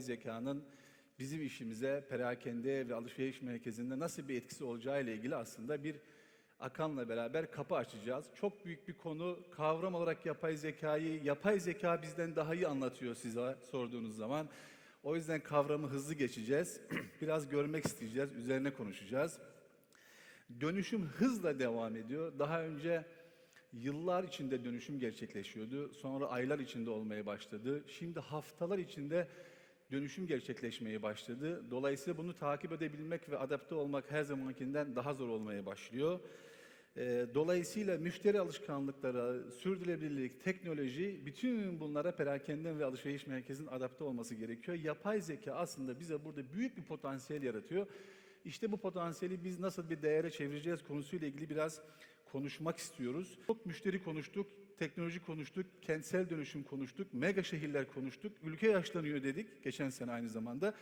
yapay zekanın bizim işimize, perakende ve alışveriş merkezinde nasıl bir etkisi olacağı ile ilgili aslında bir Akan'la beraber kapı açacağız. Çok büyük bir konu. Kavram olarak yapay zekayı, yapay zeka bizden daha iyi anlatıyor size sorduğunuz zaman. O yüzden kavramı hızlı geçeceğiz. Biraz görmek isteyeceğiz, üzerine konuşacağız. Dönüşüm hızla devam ediyor. Daha önce yıllar içinde dönüşüm gerçekleşiyordu. Sonra aylar içinde olmaya başladı. Şimdi haftalar içinde dönüşüm gerçekleşmeye başladı. Dolayısıyla bunu takip edebilmek ve adapte olmak her zamankinden daha zor olmaya başlıyor. Ee, Dolayısıyla müşteri alışkanlıkları, sürdürülebilirlik, teknoloji bütün bunlara perakenden ve alışveriş merkezinin adapte olması gerekiyor. Yapay zeka aslında bize burada büyük bir potansiyel yaratıyor. İşte bu potansiyeli biz nasıl bir değere çevireceğiz konusuyla ilgili biraz konuşmak istiyoruz. Çok müşteri konuştuk, teknoloji konuştuk, kentsel dönüşüm konuştuk, mega şehirler konuştuk, ülke yaşlanıyor dedik geçen sene aynı zamanda.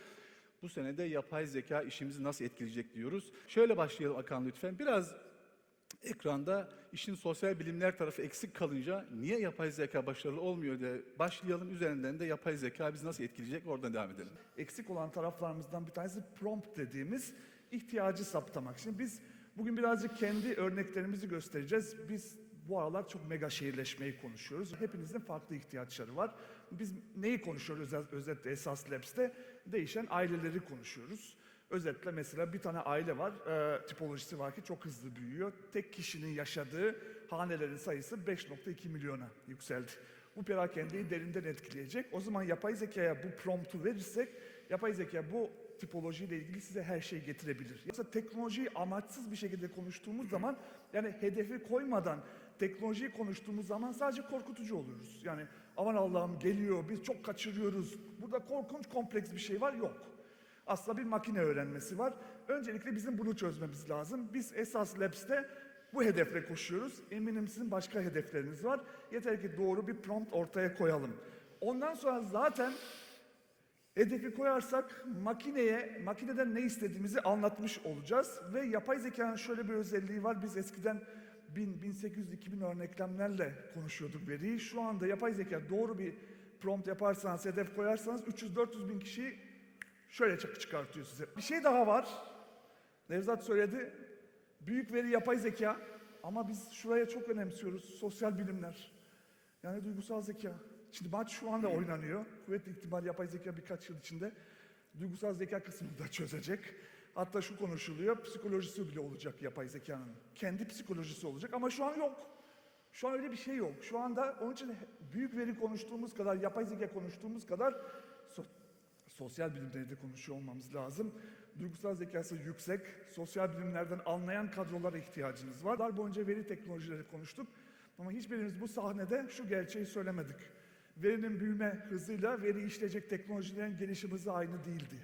Bu sene de yapay zeka işimizi nasıl etkileyecek diyoruz. Şöyle başlayalım Akan lütfen. Biraz ekranda işin sosyal bilimler tarafı eksik kalınca niye yapay zeka başarılı olmuyor diye başlayalım. Üzerinden de yapay zeka bizi nasıl etkileyecek oradan devam edelim. eksik olan taraflarımızdan bir tanesi prompt dediğimiz ihtiyacı saptamak. Şimdi biz bugün birazcık kendi örneklerimizi göstereceğiz. Biz bu aralar çok mega şehirleşmeyi konuşuyoruz. Hepinizin farklı ihtiyaçları var. Biz neyi konuşuyoruz öz- özetle Esas Labs'te? Değişen aileleri konuşuyoruz. Özetle mesela bir tane aile var, e, tipolojisi var ki çok hızlı büyüyor. Tek kişinin yaşadığı hanelerin sayısı 5.2 milyona yükseldi. Bu perakendeyi derinden etkileyecek. O zaman yapay zekaya bu promptu verirsek, yapay zeka bu tipolojiyle ilgili size her şeyi getirebilir. Yoksa teknolojiyi amaçsız bir şekilde konuştuğumuz zaman, yani hedefi koymadan teknolojiyi konuştuğumuz zaman sadece korkutucu oluruz. Yani aman Allah'ım geliyor, biz çok kaçırıyoruz. Burada korkunç kompleks bir şey var, yok. Aslında bir makine öğrenmesi var. Öncelikle bizim bunu çözmemiz lazım. Biz esas Labs'te bu hedefle koşuyoruz. Eminim sizin başka hedefleriniz var. Yeter ki doğru bir prompt ortaya koyalım. Ondan sonra zaten hedefi koyarsak makineye, makineden ne istediğimizi anlatmış olacağız. Ve yapay zekanın şöyle bir özelliği var. Biz eskiden 1000, 1800, 2000 örneklemlerle konuşuyorduk veriyi. Şu anda yapay zeka doğru bir prompt yaparsanız, hedef koyarsanız 300-400 bin kişiyi şöyle çık- çıkartıyor size. Bir şey daha var. Nevzat söyledi. Büyük veri yapay zeka. Ama biz şuraya çok önemsiyoruz. Sosyal bilimler. Yani duygusal zeka. Şimdi maç şu anda oynanıyor. Kuvvetli ihtimal yapay zeka birkaç yıl içinde duygusal zeka kısmını da çözecek. Hatta şu konuşuluyor, psikolojisi bile olacak yapay zekanın. Kendi psikolojisi olacak ama şu an yok. Şu an öyle bir şey yok. Şu anda onun için büyük veri konuştuğumuz kadar, yapay zeka konuştuğumuz kadar so- sosyal bilimleri de konuşuyor olmamız lazım. Duygusal zekası yüksek, sosyal bilimlerden anlayan kadrolara ihtiyacımız var. Dar boyunca veri teknolojileri konuştuk. Ama hiçbirimiz bu sahnede şu gerçeği söylemedik. Verinin büyüme hızıyla veri işleyecek teknolojilerin gelişim hızı aynı değildi.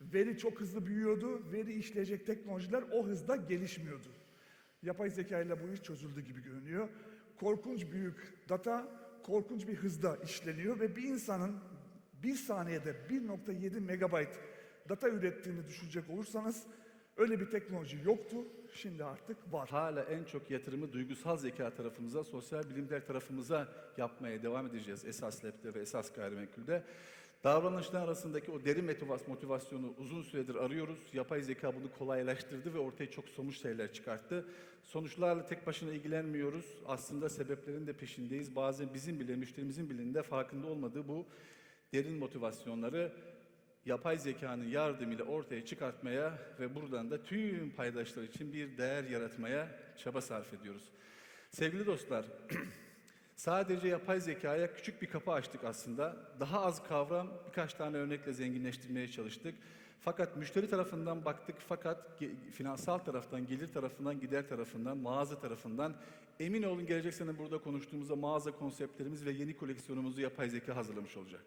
Veri çok hızlı büyüyordu, veri işleyecek teknolojiler o hızda gelişmiyordu. Yapay zeka ile bu iş çözüldü gibi görünüyor. Korkunç büyük data, korkunç bir hızda işleniyor ve bir insanın bir saniyede 1.7 megabayt data ürettiğini düşünecek olursanız öyle bir teknoloji yoktu, şimdi artık var. Hala en çok yatırımı duygusal zeka tarafımıza, sosyal bilimler tarafımıza yapmaya devam edeceğiz esas lab'de ve esas gayrimenkulde. Davranışlar arasındaki o derin motivas- motivasyonu uzun süredir arıyoruz. Yapay zeka bunu kolaylaştırdı ve ortaya çok somut şeyler çıkarttı. Sonuçlarla tek başına ilgilenmiyoruz. Aslında sebeplerin de peşindeyiz. Bazen bizim bile, müşterimizin bile farkında olmadığı bu derin motivasyonları yapay zekanın yardımıyla ortaya çıkartmaya ve buradan da tüm paydaşlar için bir değer yaratmaya çaba sarf ediyoruz. Sevgili dostlar, sadece yapay zekaya küçük bir kapı açtık aslında. Daha az kavram birkaç tane örnekle zenginleştirmeye çalıştık. Fakat müşteri tarafından baktık fakat finansal taraftan, gelir tarafından, gider tarafından, mağaza tarafından emin olun gelecek sene burada konuştuğumuzda mağaza konseptlerimiz ve yeni koleksiyonumuzu yapay zeka hazırlamış olacak.